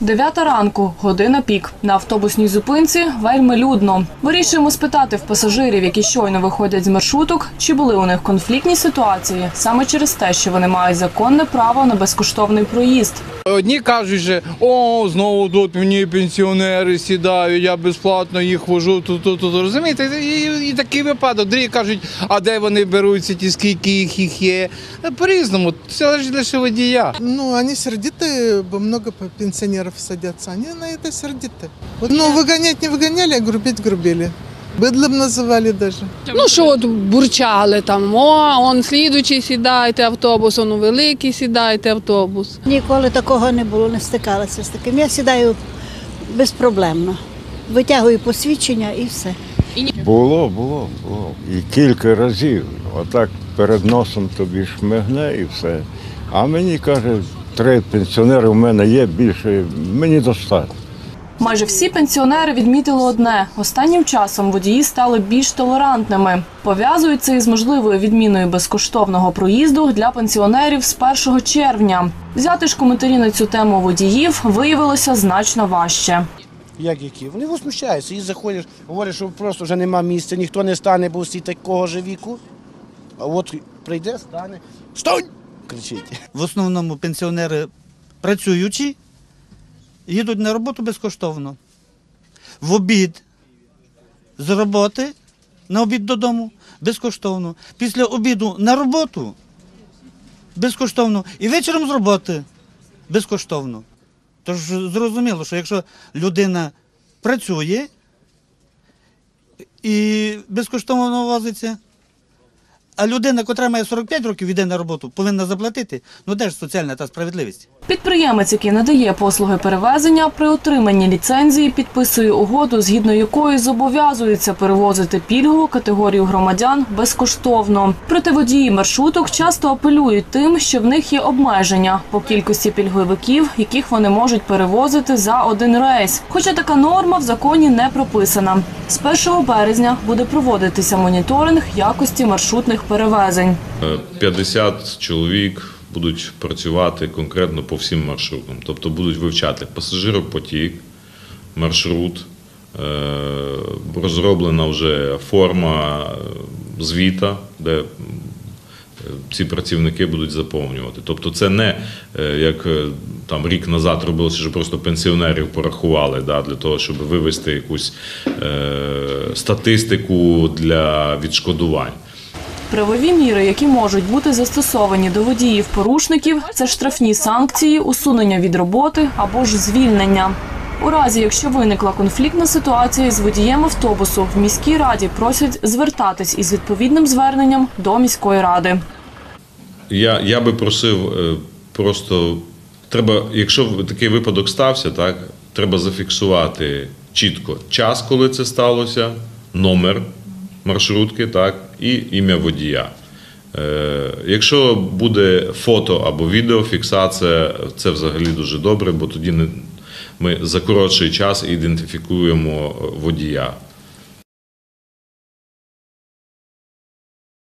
Дев'ята ранку, година пік. На автобусній зупинці вельми людно. Вирішуємо спитати в пасажирів, які щойно виходять з маршруток, чи були у них конфліктні ситуації саме через те, що вони мають законне право на безкоштовний проїзд. Одні кажуть, що о, знову тут мені пенсіонери сідають, я безплатно їх вожу тут, тут, тут. Розумієте? І, і такий випадок. Другі кажуть, а де вони беруться, ті скільки їх їх є. Е, По-різному, це залежить лише водія. Ну, они сердиты, бо много п- пенсионеров садятся. Они на это сердиты. Вот, ну, выгонять не выгоняли, а грубить грубили. Быдлом называли даже. Ну що от бурчали там, о, он слідуючий сідайте автобус, он великий сідайте автобус. Ніколи такого не було, не стикалася з таким. Я сідаю безпроблемно. Витягую посвідчення і все. Було, було, було. І кілька разів. Отак перед носом тобі шмигне і все. А мені каже, три пенсіонери у мене є більше, мені достатньо. Майже всі пенсіонери відмітили одне: останнім часом водії стали більш толерантними. Пов'язують це із можливою відміною безкоштовного проїзду для пенсіонерів з 1 червня. Взяти ж коментарі на цю тему водіїв виявилося значно важче. Як які? Вони возмущаються і заходиш, говорять, що просто вже нема місця, ніхто не стане, бо всі такого ж віку. А от прийде, стане. Стонь! кричить. В основному пенсіонери працюючі, їдуть на роботу безкоштовно. В обід з роботи на обід додому безкоштовно. Після обіду на роботу безкоштовно. І вечором з роботи безкоштовно. Тож зрозуміло, що якщо людина працює і безкоштовно возиться, а людина, котра має 45 років, йде на роботу, повинна заплатити. Ну де ж соціальна та справедливість? Підприємець, який надає послуги перевезення, при отриманні ліцензії підписує угоду, згідно якої зобов'язується перевозити пільгову категорію громадян безкоштовно. Проте водії маршруток часто апелюють тим, що в них є обмеження по кількості пільговиків, яких вони можуть перевозити за один рейс. Хоча така норма в законі не прописана. З 1 березня буде проводитися моніторинг якості маршрутних перевезень. Е, 50 чоловік будуть працювати конкретно по всім маршрутам. Тобто будуть вивчати пасажиропотік, маршрут, е, розроблена вже форма е, звіта, де е, ці працівники будуть заповнювати. Тобто, це не е, як е, там рік назад робилося, що просто пенсіонерів порахували да, для того, щоб вивести якусь е, статистику для відшкодувань. Правові міри, які можуть бути застосовані до водіїв-порушників, це штрафні санкції, усунення від роботи або ж звільнення. У разі, якщо виникла конфліктна ситуація з водієм автобусу, в міській раді просять звертатись із відповідним зверненням до міської ради. Я, я би просив е, просто треба, якщо такий випадок стався, так треба зафіксувати чітко час, коли це сталося, номер маршрутки, так, і ім'я водія. Е, якщо буде фото або відеофіксація, це взагалі дуже добре, бо тоді ми за коротший час ідентифікуємо водія.